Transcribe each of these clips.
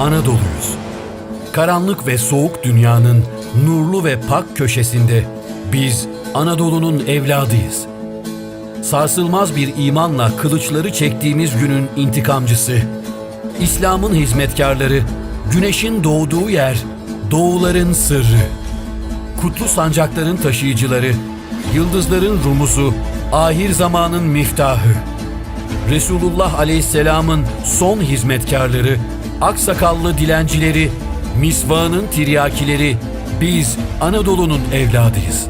Anadolu'yuz. Karanlık ve soğuk dünyanın nurlu ve pak köşesinde biz Anadolu'nun evladıyız. Sarsılmaz bir imanla kılıçları çektiğimiz günün intikamcısı, İslam'ın hizmetkarları, güneşin doğduğu yer, doğuların sırrı, kutlu sancakların taşıyıcıları, yıldızların rumuzu, ahir zamanın miftahı, Resulullah Aleyhisselam'ın son hizmetkarları, aksakallı dilencileri, misvağının tiryakileri, biz Anadolu'nun evladıyız.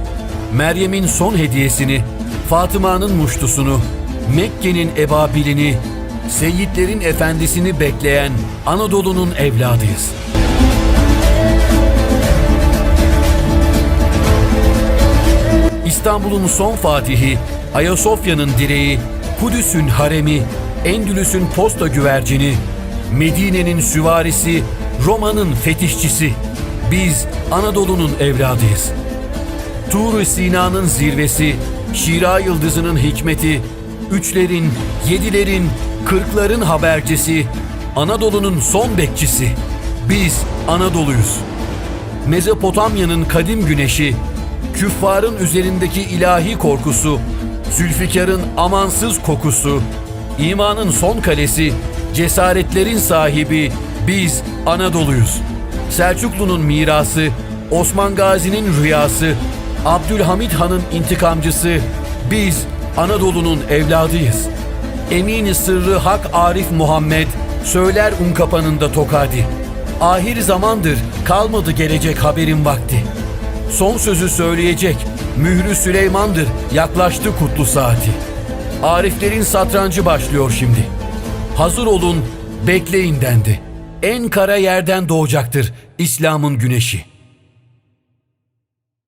Meryem'in son hediyesini, Fatıma'nın muştusunu, Mekke'nin ebabilini, Seyyidlerin efendisini bekleyen Anadolu'nun evladıyız. İstanbul'un son fatihi, Ayasofya'nın direği, Kudüs'ün haremi, Endülüs'ün posta güvercini, Medine'nin süvarisi, Roma'nın fetişçisi. Biz Anadolu'nun evladıyız. Tur-u Sina'nın zirvesi, Şira yıldızının hikmeti, üçlerin, yedilerin, kırkların habercisi, Anadolu'nun son bekçisi. Biz Anadolu'yuz. Mezopotamya'nın kadim güneşi, küffarın üzerindeki ilahi korkusu, Zülfikar'ın amansız kokusu, imanın son kalesi, cesaretlerin sahibi biz Anadolu'yuz. Selçuklu'nun mirası, Osman Gazi'nin rüyası, Abdülhamit Han'ın intikamcısı biz Anadolu'nun evladıyız. Emini sırrı Hak Arif Muhammed söyler un kapanında tokadi. Ahir zamandır kalmadı gelecek haberin vakti. Son sözü söyleyecek mührü Süleyman'dır yaklaştı kutlu saati. Ariflerin satrancı başlıyor şimdi Hazır olun bekleyin dendi. En kara yerden doğacaktır İslam'ın güneşi.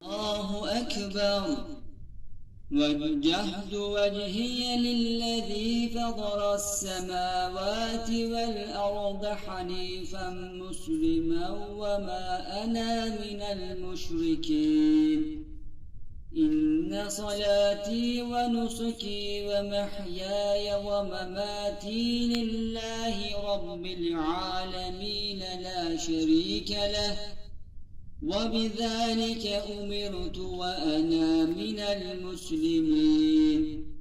الله أكبر وجهت وجهي للذي فطر السماوات والأرض حنيفا مسلما وما أنا من المشركين إن صلاتي ونسكي ومحياي ومماتي لله رب العالمين لا شريك له. وبذلك أمرت وأنا من المسلمين.